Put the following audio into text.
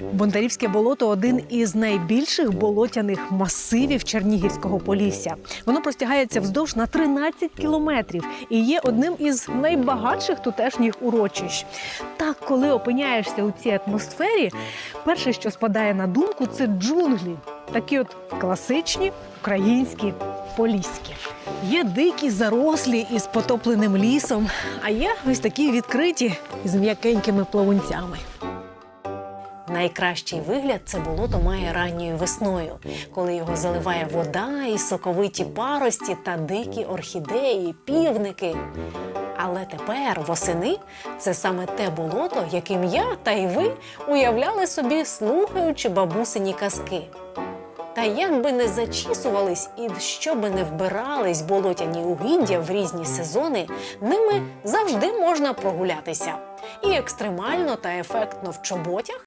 Бондарівське болото один із найбільших болотяних масивів Чернігівського полісся. Воно простягається вздовж на 13 кілометрів і є одним із найбагатших тутешніх урочищ. Так, коли опиняєшся у цій атмосфері, перше, що спадає на думку, це джунглі, такі от класичні українські поліські. Є дикі зарослі із потопленим лісом, а є ось такі відкриті з м'якенькими плавунцями. Найкращий вигляд це болото має ранньою весною, коли його заливає вода і соковиті парості та дикі орхідеї, півники. Але тепер восени це саме те болото, яким я та й ви уявляли собі, слухаючи бабусині казки. Та як би не зачісувались і в що би не вбирались болотяні угіддя в різні сезони, ними завжди можна прогулятися. І екстремально та ефектно в чоботях,